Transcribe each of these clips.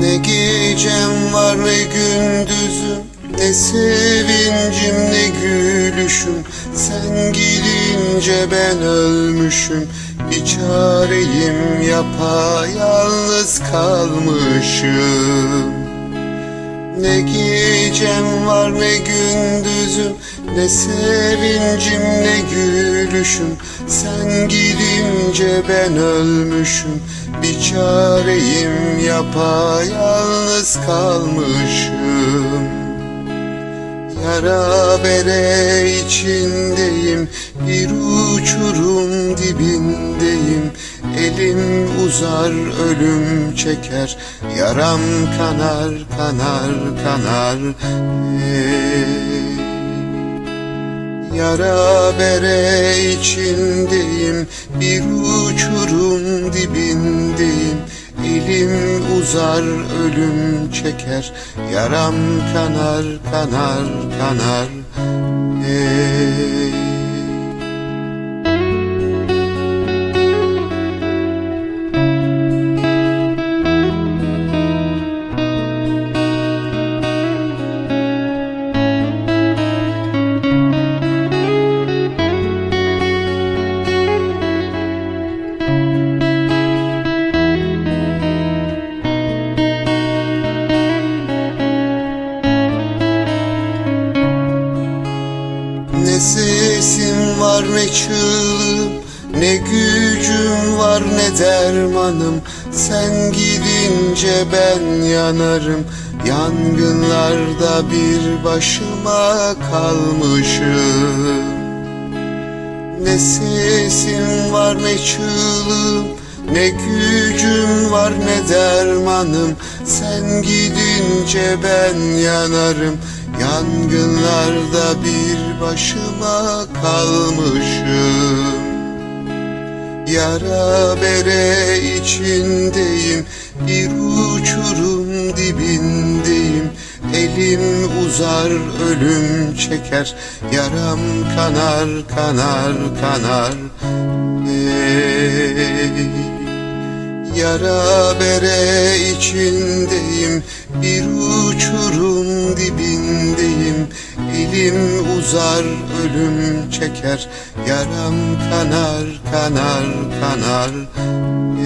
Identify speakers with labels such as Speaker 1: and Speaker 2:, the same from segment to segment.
Speaker 1: Ne gecem var ne gündüzüm Ne sevincim ne gülüşüm. Sen gidince ben ölmüşüm Bir çareyim yapayalnız kalmışım. Ne gecem var ne gündüzüm Ne sevincim ne gülüşüm. Sen gidince ben ölmüşüm Bir çareyim yapayalnız kalmışım. Yara bere içindeyim Bir uçurum dibindeyim Elim uzar ölüm çeker Yaram kanar kanar kanar Ey. Yara bere içindeyim Bir uçurum dibindeyim Elim uzar ölüm çeker Yaram kanar kanar kanar Ey. Var ne çığlığım Ne gücüm var ne dermanım. Sen gidince ben yanarım. Yangınlarda bir başıma kalmışım. Ne sesim var ne çığlığım Ne gücüm var ne dermanım. Sen gidince ben yanarım Yangınlarda bir başıma kalmışım Yara bere içindeyim Bir uçurum dibindeyim Elim uzar ölüm çeker Yaram kanar kanar kanar Ey. Yara bere içindeyim Bir uçurum Elim uzar ölüm çeker Yaram kanar kanar kanar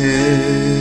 Speaker 1: Ey.